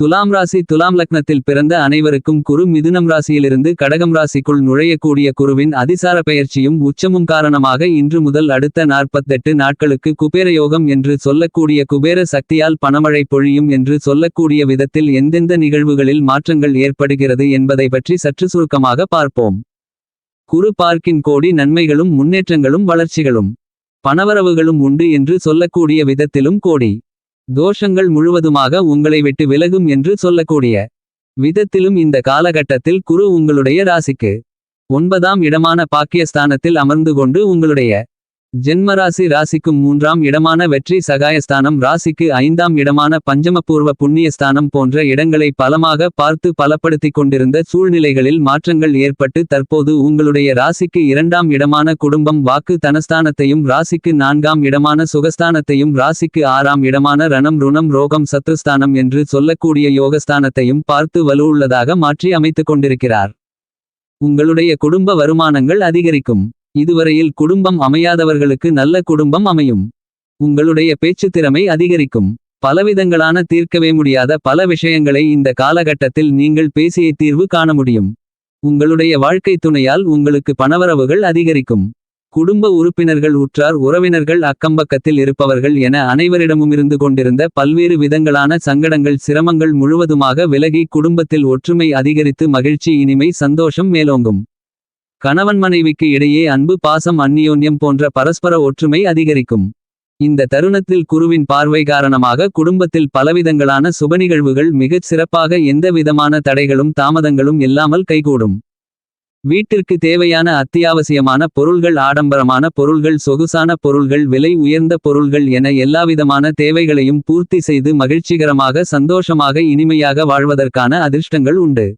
துலாம் ராசி துலாம் லக்னத்தில் பிறந்த அனைவருக்கும் குரு மிதுனம் ராசியிலிருந்து கடகம் ராசிக்குள் நுழையக்கூடிய குருவின் அதிசார பெயர்ச்சியும் உச்சமும் காரணமாக இன்று முதல் அடுத்த நாற்பத்தெட்டு நாட்களுக்கு குபேர யோகம் என்று சொல்லக்கூடிய குபேர சக்தியால் பணமழை பொழியும் என்று சொல்லக்கூடிய விதத்தில் எந்தெந்த நிகழ்வுகளில் மாற்றங்கள் ஏற்படுகிறது என்பதை பற்றி சற்று சுருக்கமாக பார்ப்போம். குரு பார்க்கின் கோடி நன்மைகளும் முன்னேற்றங்களும் வளர்ச்சிகளும். பணவரவுகளும் உண்டு என்று சொல்லக்கூடிய விதத்திலும் கோடி. தோஷங்கள் முழுவதுமாக உங்களை விட்டு விலகும் என்று சொல்லக்கூடிய விதத்திலும் இந்த காலகட்டத்தில் குரு உங்களுடைய ராசிக்கு ஒன்பதாம் இடமான பாக்கியஸ்தானத்தில் அமர்ந்து கொண்டு உங்களுடைய ஜென்மராசி ராசிக்கும் மூன்றாம் இடமான வெற்றி சகாயஸ்தானம் ராசிக்கு ஐந்தாம் இடமான பஞ்சமபூர்வ புண்ணியஸ்தானம் போன்ற இடங்களை பலமாக பார்த்து பலப்படுத்திக் கொண்டிருந்த சூழ்நிலைகளில் மாற்றங்கள் ஏற்பட்டு தற்போது உங்களுடைய ராசிக்கு இரண்டாம் இடமான குடும்பம் வாக்கு தனஸ்தானத்தையும் ராசிக்கு நான்காம் இடமான சுகஸ்தானத்தையும் ராசிக்கு ஆறாம் இடமான ரணம் ருணம் ரோகம் சத்துஸ்தானம் என்று சொல்லக்கூடிய யோகஸ்தானத்தையும் பார்த்து வலுவுள்ளதாக மாற்றி அமைத்துக் கொண்டிருக்கிறார். உங்களுடைய குடும்ப வருமானங்கள் அதிகரிக்கும். இதுவரையில் குடும்பம் அமையாதவர்களுக்கு நல்ல குடும்பம் அமையும். உங்களுடைய பேச்சுத் திறமை அதிகரிக்கும். பலவிதங்களான தீர்க்கவே முடியாத பல விஷயங்களை இந்த காலகட்டத்தில் நீங்கள் பேசிய தீர்வு காண முடியும். உங்களுடைய வாழ்க்கை துணையால் உங்களுக்கு பணவரவுகள் அதிகரிக்கும். குடும்ப உறுப்பினர்கள் உற்றார் உறவினர்கள் அக்கம்பக்கத்தில் இருப்பவர்கள் என அனைவரிடமும் இருந்து கொண்டிருந்த பல்வேறு விதங்களான சங்கடங்கள் சிரமங்கள் முழுவதுமாக விலகி குடும்பத்தில் ஒற்றுமை அதிகரித்து மகிழ்ச்சி இனிமை சந்தோஷம் மேலோங்கும். கணவன் மனைவிக்கு இடையே அன்பு பாசம் அந்நியோன்யம் போன்ற பரஸ்பர ஒற்றுமை அதிகரிக்கும். இந்த தருணத்தில் குருவின் பார்வை காரணமாக குடும்பத்தில் பலவிதங்களான சுப நிகழ்வுகள் மிகச் சிறப்பாக எந்த விதமான தடைகளும் தாமதங்களும் இல்லாமல் கைகூடும். வீட்டிற்கு தேவையான அத்தியாவசியமான பொருள்கள் ஆடம்பரமான பொருள்கள் சொகுசான பொருள்கள் விலை உயர்ந்த பொருள்கள் என எல்லாவிதமான தேவைகளையும் பூர்த்தி செய்து மகிழ்ச்சிகரமாக சந்தோஷமாக இனிமையாக வாழ்வதற்கான அதிர்ஷ்டங்கள் உண்டு.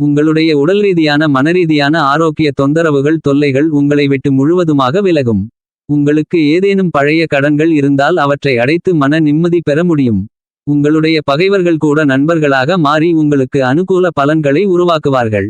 உங்களுடைய உடல் ரீதியான மனரீதியான ஆரோக்கிய தொந்தரவுகள் தொல்லைகள் உங்களை விட்டு முழுவதுமாக விலகும். உங்களுக்கு ஏதேனும் பழைய கடன்கள் இருந்தால் அவற்றை அடைத்து மன நிம்மதி பெற முடியும். உங்களுடைய பகைவர்கள் கூட நண்பர்களாக மாறி உங்களுக்கு அனுகூல பலன்களை உருவாக்குவார்கள்.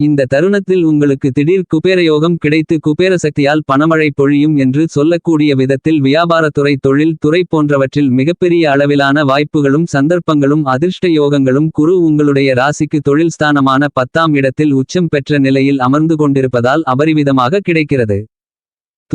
இந்த தருணத்தில் உங்களுக்கு திடீர் குபேரயோகம் கிடைத்து குபேர சக்தியால் பணமழை பொழியும் என்று சொல்லக்கூடிய விதத்தில் வியாபாரத்துறை தொழில் துறை போன்றவற்றில் மிகப்பெரிய அளவிலான வாய்ப்புகளும் சந்தர்ப்பங்களும் அதிர்ஷ்ட யோகங்களும் குரு உங்களுடைய ராசிக்கு தொழில் ஸ்தானமான பத்தாம் இடத்தில் உச்சம் பெற்ற நிலையில் அமர்ந்து கொண்டிருப்பதால் அபரிவிதமாக கிடைக்கிறது.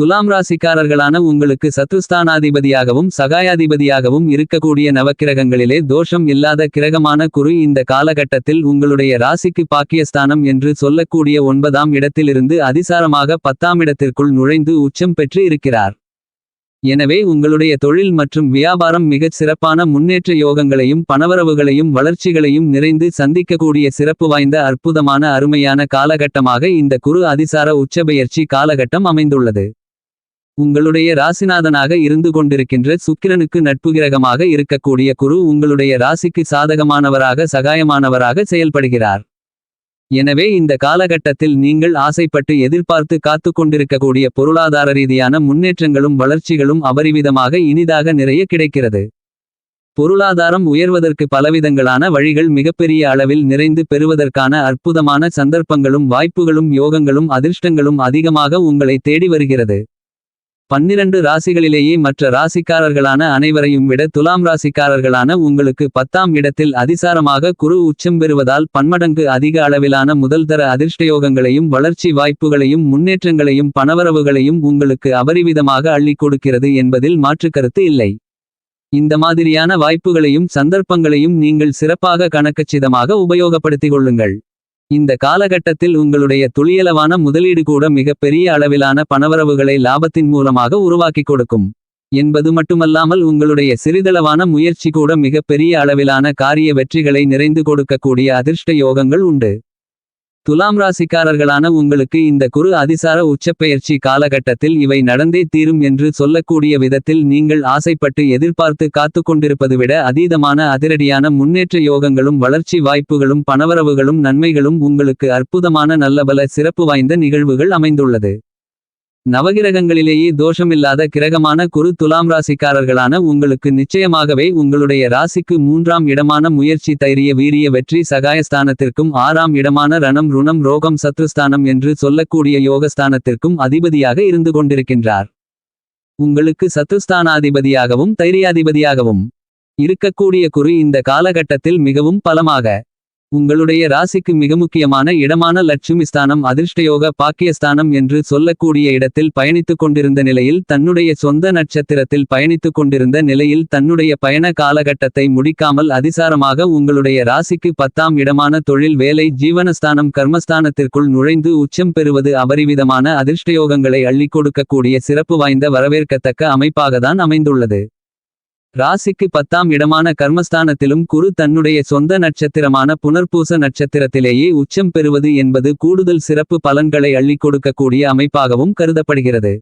துலாம் ராசிக்காரர்களான உங்களுக்கு சத்துஸ்தானாதிபதியாகவும் சகாயாதிபதியாகவும் இருக்கக்கூடிய நவக்கிரகங்களிலே தோஷம் இல்லாத கிரகமான குரு இந்த காலகட்டத்தில் உங்களுடைய ராசிக்கு பாக்கியஸ்தானம் என்று சொல்லக்கூடிய ஒன்பதாம் இடத்திலிருந்து அதிசாரமாக பத்தாம் இடத்திற்குள் நுழைந்து உச்சம் பெற்று இருக்கிறார். எனவே உங்களுடைய தொழில் மற்றும் வியாபாரம் மிகச் சிறப்பான முன்னேற்ற யோகங்களையும் பணவரவுகளையும் வளர்ச்சிகளையும் நிறைந்து சந்திக்கக்கூடிய சிறப்பு வாய்ந்த அற்புதமான அருமையான காலகட்டமாக இந்த குரு அதிசார உச்சபெயர்ச்சி காலகட்டம் அமைந்துள்ளது. உங்களுடைய ராசிநாதனாக இருந்து கொண்டிருக்கின்ற சுக்கிரனுக்கு நட்புகிரகமாக இருக்கக்கூடிய குரு உங்களுடைய ராசிக்கு சாதகமானவராக சகாயமானவராக செயல்படுகிறார். எனவே இந்த காலகட்டத்தில் நீங்கள் ஆசைப்பட்டு எதிர்பார்த்து காத்து கொண்டிருக்கக்கூடிய பொருளாதார ரீதியான முன்னேற்றங்களும் வளர்ச்சிகளும் அபரிவிதமாக இனிதாக நிறைய கிடைக்கிறது. பொருளாதாரம் உயர்வதற்கு பலவிதங்களான வழிகள் மிகப்பெரிய அளவில் நிறைந்து பெறுவதற்கான அற்புதமான சந்தர்ப்பங்களும் வாய்ப்புகளும் யோகங்களும் அதிர்ஷ்டங்களும் அதிகமாக உங்களை தேடி வருகிறது. பன்னிரண்டு ராசிகளிலேயே மற்ற ராசிக்காரர்களான அனைவரையும் விட துலாம் ராசிக்காரர்களான உங்களுக்கு பத்தாம் இடத்தில் அதிசாரமாக குரு உச்சம் பெறுவதால் பன்மடங்கு அதிக அளவிலான முதல்தர அதிர்ஷ்டயோகங்களையும் வளர்ச்சி வாய்ப்புகளையும் முன்னேற்றங்களையும் பணவரவுகளையும் உங்களுக்கு அபரிவிதமாக அள்ளிக் கொடுக்கிறது என்பதில் மாற்றுக்கருத்து இல்லை. இந்த மாதிரியான வாய்ப்புகளையும் சந்தர்ப்பங்களையும் நீங்கள் சிறப்பாக கணக்கச்சிதமாக உபயோகப்படுத்திக் கொள்ளுங்கள். இந்த காலகட்டத்தில் உங்களுடைய துளியளவான முதலீடு கூட மிகப்பெரிய அளவிலான பணவரவுகளை லாபத்தின் மூலமாக உருவாக்கிக் கொடுக்கும். என்பது மட்டுமல்லாமல் உங்களுடைய சிறிதளவான முயற்சி கூட மிகப்பெரிய அளவிலான காரிய வெற்றிகளை நிறைந்து கொடுக்கக்கூடிய அதிர்ஷ்ட யோகங்கள் உண்டு. துலாம் ராசிக்காரர்களான உங்களுக்கு இந்த குரு அதிசார உச்சப்பெயர்ச்சி காலகட்டத்தில் இவை நடந்தே தீரும் என்று சொல்லக்கூடிய விதத்தில் நீங்கள் ஆசைப்பட்டு எதிர்பார்த்து காத்து கொண்டிருப்பது விட அதீதமான அதிரடியான முன்னேற்ற யோகங்களும் வளர்ச்சி வாய்ப்புகளும் பணவரவுகளும் நன்மைகளும் உங்களுக்கு அற்புதமான நல்லபல சிறப்பு வாய்ந்த நிகழ்வுகள் அமைந்துள்ளது. நவகிரகங்களிலேயே தோஷமில்லாத கிரகமான குரு துலாம் ராசிக்காரர்களான உங்களுக்கு நிச்சயமாகவே உங்களுடைய ராசிக்கு மூன்றாம் இடமான முயற்சி தைரிய வீரிய வெற்றி சகாயஸ்தானத்திற்கும் ஆறாம் இடமான ரணம் ருணம் ரோகம் சத்ருஸ்தானம் என்று சொல்லக்கூடிய யோகஸ்தானத்திற்கும் அதிபதியாக இருந்து கொண்டிருக்கின்றார். உங்களுக்கு சத்ருஸ்தானாதிபதியாகவும் தைரியாதிபதியாகவும் இருக்கக்கூடிய குரு இந்த காலகட்டத்தில் மிகவும் பலமாக உங்களுடைய ராசிக்கு மிக முக்கியமான இடமான லட்சுமி ஸ்தானம் அதிர்ஷ்டயோக பாக்கியஸ்தானம் என்று சொல்லக்கூடிய இடத்தில் பயணித்துக் கொண்டிருந்த நிலையில் தன்னுடைய சொந்த நட்சத்திரத்தில் பயணித்துக் கொண்டிருந்த நிலையில் தன்னுடைய பயண காலகட்டத்தை முடிக்காமல் அதிசாரமாக உங்களுடைய ராசிக்கு பத்தாம் இடமான தொழில் வேலை ஜீவனஸ்தானம் கர்மஸ்தானத்திற்குள் நுழைந்து உச்சம் பெறுவது அபரிவிதமான அதிர்ஷ்டயோகங்களை அள்ளிக் கொடுக்கக்கூடிய சிறப்பு வாய்ந்த வரவேற்கத்தக்க அமைப்பாகத்தான் அமைந்துள்ளது. ராசிக்கு பத்தாம் இடமான கர்மஸ்தானத்திலும் குரு தன்னுடைய சொந்த நட்சத்திரமான புனர்பூச நட்சத்திரத்திலேயே உச்சம் பெறுவது என்பது கூடுதல் சிறப்பு பலன்களை அள்ளிக் கொடுக்கக்கூடிய அமைப்பாகவும் கருதப்படுகிறது.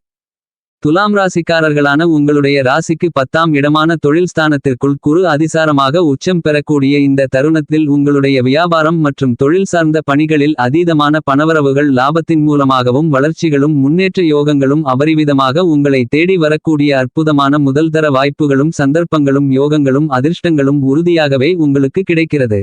துலாம் ராசிக்காரர்களான உங்களுடைய ராசிக்கு பத்தாம் இடமான தொழில் ஸ்தானத்திற்குள் குரு அதிசாரமாக உச்சம் பெறக்கூடிய இந்த தருணத்தில் உங்களுடைய வியாபாரம் மற்றும் தொழில் சார்ந்த பணிகளில் அதீதமான பணவரவுகள் லாபத்தின் மூலமாகவும் வளர்ச்சிகளும் முன்னேற்ற யோகங்களும் அபரிவிதமாக உங்களை தேடி வரக்கூடிய அற்புதமான முதல்தர வாய்ப்புகளும் சந்தர்ப்பங்களும் யோகங்களும் அதிர்ஷ்டங்களும் உறுதியாகவே உங்களுக்கு கிடைக்கிறது.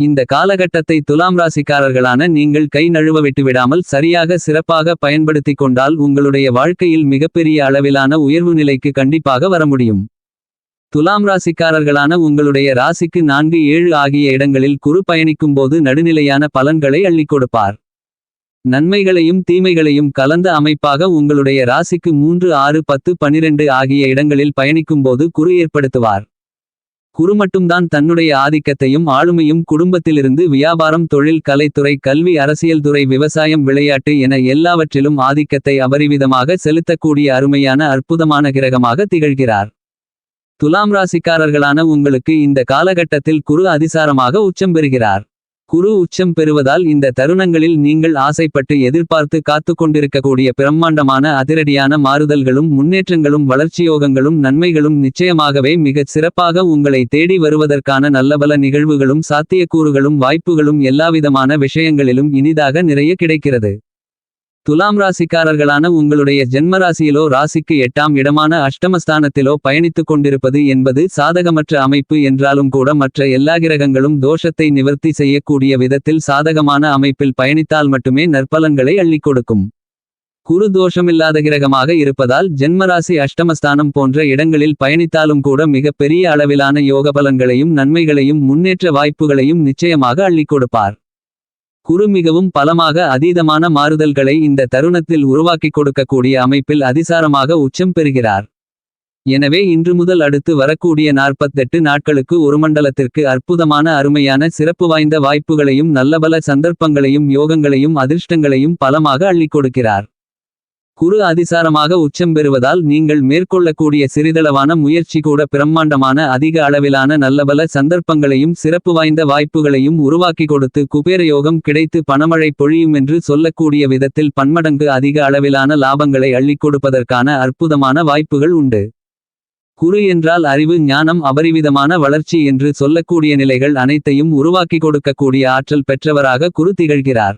இந்த காலகட்டத்தை துலாம் ராசிக்காரர்களான நீங்கள் கை நழுவ விட்டுவிடாமல் சரியாக சிறப்பாக பயன்படுத்திக் கொண்டால் உங்களுடைய வாழ்க்கையில் மிகப்பெரிய அளவிலான உயர்வு நிலைக்கு கண்டிப்பாக வர முடியும். துலாம் ராசிக்காரர்களான உங்களுடைய ராசிக்கு நான்கு ஏழு ஆகிய இடங்களில் குரு பயணிக்கும்போது நடுநிலையான பலன்களை அள்ளிக் கொடுப்பார். நன்மைகளையும் தீமைகளையும் கலந்த அமைப்பாக உங்களுடைய ராசிக்கு மூன்று ஆறு பத்து பனிரெண்டு ஆகிய இடங்களில் பயணிக்கும்போது குரு ஏற்படுத்துவார். குரு மட்டும்தான் தன்னுடைய ஆதிக்கத்தையும் ஆளுமையும் குடும்பத்திலிருந்து வியாபாரம் தொழில் கலைத்துறை கல்வி அரசியல் துறை விவசாயம் விளையாட்டு என எல்லாவற்றிலும் ஆதிக்கத்தை அபரிவிதமாக செலுத்தக்கூடிய அருமையான அற்புதமான கிரகமாக திகழ்கிறார். துலாம் ராசிக்காரர்களான உங்களுக்கு இந்த காலகட்டத்தில் குரு அதிசாரமாக உச்சம் பெறுகிறார். குரு உச்சம் பெறுவதால் இந்த தருணங்களில் நீங்கள் ஆசைப்பட்டு எதிர்பார்த்து காத்து கொண்டிருக்கக்கூடிய பிரம்மாண்டமான அதிரடியான மாறுதல்களும் முன்னேற்றங்களும் வளர்ச்சியோகங்களும் நன்மைகளும் நிச்சயமாகவே மிகச் சிறப்பாக உங்களை தேடி வருவதற்கான நல்லபல நிகழ்வுகளும் சாத்தியக்கூறுகளும் வாய்ப்புகளும் எல்லாவிதமான விஷயங்களிலும் இனிதாக நிறைய கிடைக்கிறது. துலாம் ராசிக்காரர்களான உங்களுடைய ஜென்மராசியிலோ ராசிக்கு எட்டாம் இடமான அஷ்டமஸ்தானத்திலோ பயணித்துக் கொண்டிருப்பது என்பது சாதகமற்ற அமைப்பு என்றாலும் கூட மற்ற எல்லா கிரகங்களும் தோஷத்தை நிவர்த்தி செய்யக்கூடிய விதத்தில் சாதகமான அமைப்பில் பயணித்தால் மட்டுமே நற்பலன்களை அள்ளிக் கொடுக்கும். குரு தோஷமில்லாத கிரகமாக இருப்பதால் ஜென்மராசி அஷ்டமஸ்தானம் போன்ற இடங்களில் பயணித்தாலும் கூட மிகப்பெரிய அளவிலான யோக பலன்களையும் நன்மைகளையும் முன்னேற்ற வாய்ப்புகளையும் நிச்சயமாக அள்ளிக் கொடுப்பார். குரு மிகவும் பலமாக அதீதமான மாறுதல்களை இந்த தருணத்தில் உருவாக்கிக் கொடுக்கக்கூடிய அமைப்பில் அதிசாரமாக உச்சம் பெறுகிறார். எனவே இன்று முதல் அடுத்து வரக்கூடிய நாற்பத்தெட்டு நாட்களுக்கு ஒரு மண்டலத்திற்கு அற்புதமான அருமையான சிறப்பு வாய்ந்த வாய்ப்புகளையும் நல்லபல சந்தர்ப்பங்களையும் யோகங்களையும் அதிர்ஷ்டங்களையும் பலமாக அள்ளிக் கொடுக்கிறார். குரு அதிசாரமாக உச்சம் பெறுவதால் நீங்கள் மேற்கொள்ளக்கூடிய சிறிதளவான முயற்சி கூட பிரம்மாண்டமான அதிக அளவிலான நல்லபல சந்தர்ப்பங்களையும் சிறப்பு வாய்ந்த வாய்ப்புகளையும் உருவாக்கி கொடுத்து குபேரயோகம் கிடைத்து பணமழை பொழியும் என்று சொல்லக்கூடிய விதத்தில் பன்மடங்கு அதிக அளவிலான லாபங்களை அள்ளிக் கொடுப்பதற்கான அற்புதமான வாய்ப்புகள் உண்டு. குரு என்றால் அறிவு ஞானம் அபரிவிதமான வளர்ச்சி என்று சொல்லக்கூடிய நிலைகள் அனைத்தையும் உருவாக்கி கொடுக்கக்கூடிய ஆற்றல் பெற்றவராக குரு திகழ்கிறார்.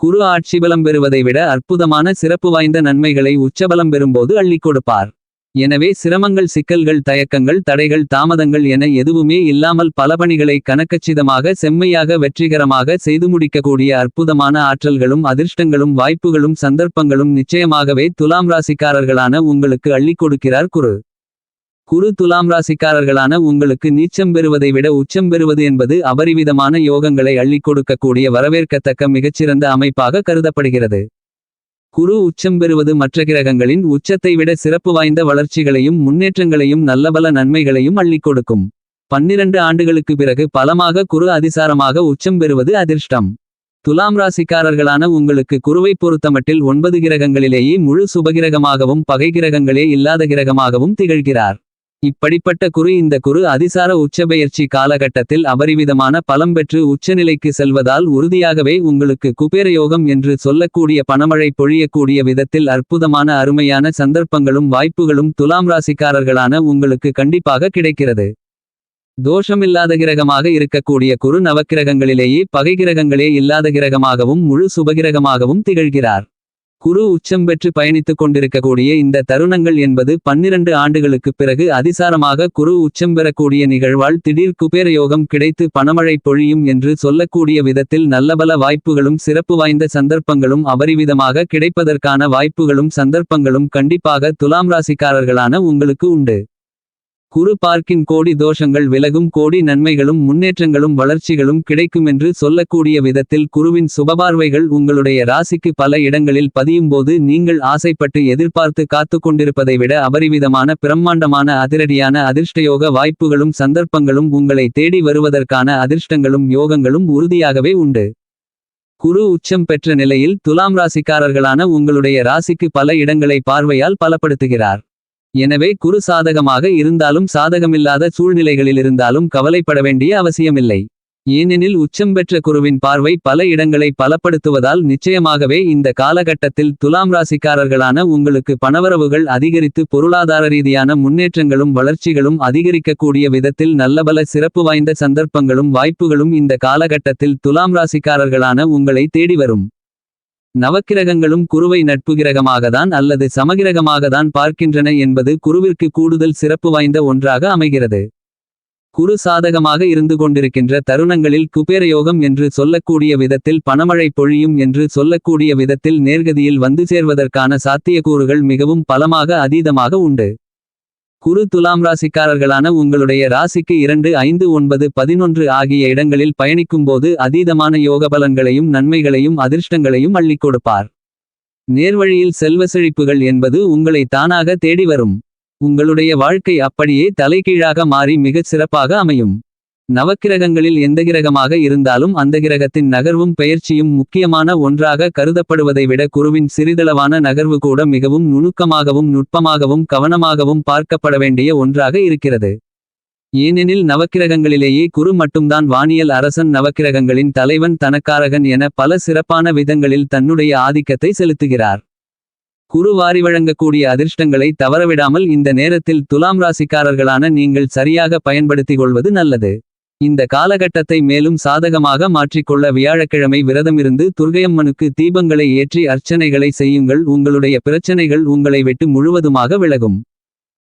குரு ஆட்சிபலம் பெறுவதை விட அற்புதமான சிறப்பு வாய்ந்த நன்மைகளை உச்சபலம் பெறும்போது அள்ளிக் கொடுப்பார். எனவே சிரமங்கள் சிக்கல்கள் தயக்கங்கள் தடைகள் தாமதங்கள் என எதுவுமே இல்லாமல் பல பணிகளை கணக்கச்சிதமாக செம்மையாக வெற்றிகரமாக செய்து முடிக்கக்கூடிய அற்புதமான ஆற்றல்களும் அதிர்ஷ்டங்களும் வாய்ப்புகளும் சந்தர்ப்பங்களும் நிச்சயமாகவே துலாம் ராசிக்காரர்களான உங்களுக்கு அள்ளிக் கொடுக்கிறார் குரு. குரு துலாம் ராசிக்காரர்களான உங்களுக்கு நீச்சம் பெறுவதை விட உச்சம் பெறுவது என்பது அபரிவிதமான யோகங்களை அள்ளிக் கொடுக்கக்கூடிய வரவேற்கத்தக்க மிகச்சிறந்த அமைப்பாக கருதப்படுகிறது. குரு உச்சம் பெறுவது மற்ற கிரகங்களின் உச்சத்தை விட சிறப்பு வாய்ந்த வளர்ச்சிகளையும் முன்னேற்றங்களையும் நல்லபல நன்மைகளையும் அள்ளிக் கொடுக்கும். பன்னிரண்டு ஆண்டுகளுக்கு பிறகு பலமாக குரு அதிசாரமாக உச்சம் பெறுவது அதிர்ஷ்டம். துலாம் ராசிக்காரர்களான உங்களுக்கு குருவை பொறுத்தமட்டில் ஒன்பது கிரகங்களிலேயே முழு சுபகிரகமாகவும் பகை கிரகங்களே இல்லாத கிரகமாகவும் திகழ்கிறார். இப்படிப்பட்ட குரு இந்த குரு அதிசார உச்சபெயர்ச்சி காலகட்டத்தில் அபரிவிதமான பலம் பெற்று உச்சநிலைக்கு செல்வதால் உறுதியாகவே உங்களுக்கு குபேரயோகம் என்று சொல்லக்கூடிய பணமழை பொழியக்கூடிய விதத்தில் அற்புதமான அருமையான சந்தர்ப்பங்களும் வாய்ப்புகளும் துலாம் ராசிக்காரர்களான உங்களுக்கு கண்டிப்பாக கிடைக்கிறது. தோஷமில்லாத கிரகமாக இருக்கக்கூடிய குரு நவக்கிரகங்களிலேயே பகை கிரகங்களே இல்லாத கிரகமாகவும் முழு சுபகிரகமாகவும் திகழ்கிறார். குரு உச்சம் பெற்று பயணித்துக் கொண்டிருக்கக்கூடிய இந்த தருணங்கள் என்பது பன்னிரண்டு ஆண்டுகளுக்குப் பிறகு அதிசாரமாக குரு உச்சம் பெறக்கூடிய நிகழ்வால் திடீர் குபேரயோகம் கிடைத்து பணமழை பொழியும் என்று சொல்லக்கூடிய விதத்தில் நல்லபல வாய்ப்புகளும் சிறப்பு வாய்ந்த சந்தர்ப்பங்களும் அபரிவிதமாக கிடைப்பதற்கான வாய்ப்புகளும் சந்தர்ப்பங்களும் கண்டிப்பாக துலாம் ராசிக்காரர்களான உங்களுக்கு உண்டு. குரு பார்க்கின் கோடி தோஷங்கள் விலகும் கோடி நன்மைகளும் முன்னேற்றங்களும் வளர்ச்சிகளும் கிடைக்குமென்று சொல்லக்கூடிய விதத்தில் குருவின் சுபபார்வைகள் உங்களுடைய ராசிக்கு பல இடங்களில் பதியும்போது நீங்கள் ஆசைப்பட்டு எதிர்பார்த்து காத்து கொண்டிருப்பதை விட அபரிவிதமான பிரம்மாண்டமான அதிரடியான அதிர்ஷ்டயோக வாய்ப்புகளும் சந்தர்ப்பங்களும் உங்களை தேடி வருவதற்கான அதிர்ஷ்டங்களும் யோகங்களும் உறுதியாகவே உண்டு. குரு உச்சம் பெற்ற நிலையில் துலாம் ராசிக்காரர்களான உங்களுடைய ராசிக்கு பல இடங்களை பார்வையால் பலப்படுத்துகிறார். எனவே குரு சாதகமாக இருந்தாலும் சாதகமில்லாத சூழ்நிலைகளில் இருந்தாலும் கவலைப்பட வேண்டிய அவசியமில்லை. ஏனெனில் உச்சம் பெற்ற குருவின் பார்வை பல இடங்களை பலப்படுத்துவதால் நிச்சயமாகவே இந்த காலகட்டத்தில் துலாம் ராசிக்காரர்களான உங்களுக்கு பணவரவுகள் அதிகரித்து பொருளாதார ரீதியான முன்னேற்றங்களும் வளர்ச்சிகளும் அதிகரிக்கக்கூடிய விதத்தில் நல்லபல சிறப்பு வாய்ந்த சந்தர்ப்பங்களும் வாய்ப்புகளும் இந்த காலகட்டத்தில் துலாம் ராசிக்காரர்களான உங்களை தேடி வரும். நவக்கிரகங்களும் குருவை நட்பு கிரகமாகத்தான் அல்லது சமகிரகமாகத்தான் பார்க்கின்றன என்பது குருவிற்கு கூடுதல் சிறப்பு வாய்ந்த ஒன்றாக அமைகிறது. குரு சாதகமாக இருந்து கொண்டிருக்கின்ற தருணங்களில் குபேரயோகம் என்று சொல்லக்கூடிய விதத்தில் பணமழை பொழியும் என்று சொல்லக்கூடிய விதத்தில் நேர்கதியில் வந்து சேர்வதற்கான சாத்தியக்கூறுகள் மிகவும் பலமாக அதீதமாக உண்டு. குரு துலாம் ராசிக்காரர்களான உங்களுடைய ராசிக்கு இரண்டு ஐந்து ஒன்பது பதினொன்று ஆகிய இடங்களில் பயணிக்கும்போது அதீதமான யோகபலன்களையும் நன்மைகளையும் அதிர்ஷ்டங்களையும் அள்ளிக் கொடுப்பார். நேர்வழியில் செல்வ செழிப்புகள் என்பது உங்களை தானாக தேடி வரும். உங்களுடைய வாழ்க்கை அப்படியே தலைகீழாக மாறி மிகச் சிறப்பாக அமையும். நவக்கிரகங்களில் எந்த கிரகமாக இருந்தாலும் அந்த கிரகத்தின் நகர்வும் பெயர்ச்சியும் முக்கியமான ஒன்றாக கருதப்படுவதை விட குருவின் சிறிதளவான நகர்வு கூட மிகவும் நுணுக்கமாகவும் நுட்பமாகவும் கவனமாகவும் பார்க்கப்பட வேண்டிய ஒன்றாக இருக்கிறது. ஏனெனில் நவக்கிரகங்களிலேயே குரு மட்டும்தான் வானியல் அரசன் நவக்கிரகங்களின் தலைவன் தனக்காரகன் என பல சிறப்பான விதங்களில் தன்னுடைய ஆதிக்கத்தை செலுத்துகிறார். குரு வாரி வழங்கக்கூடிய அதிர்ஷ்டங்களை தவறவிடாமல் இந்த நேரத்தில் துலாம் ராசிக்காரர்களான நீங்கள் சரியாக பயன்படுத்திக் கொள்வது நல்லது. இந்த காலகட்டத்தை மேலும் சாதகமாக மாற்றிக்கொள்ள வியாழக்கிழமை விரதமிருந்து துர்கையம்மனுக்கு தீபங்களை ஏற்றி அர்ச்சனைகளை செய்யுங்கள். உங்களுடைய பிரச்சனைகள் உங்களை விட்டு முழுவதுமாக விலகும்.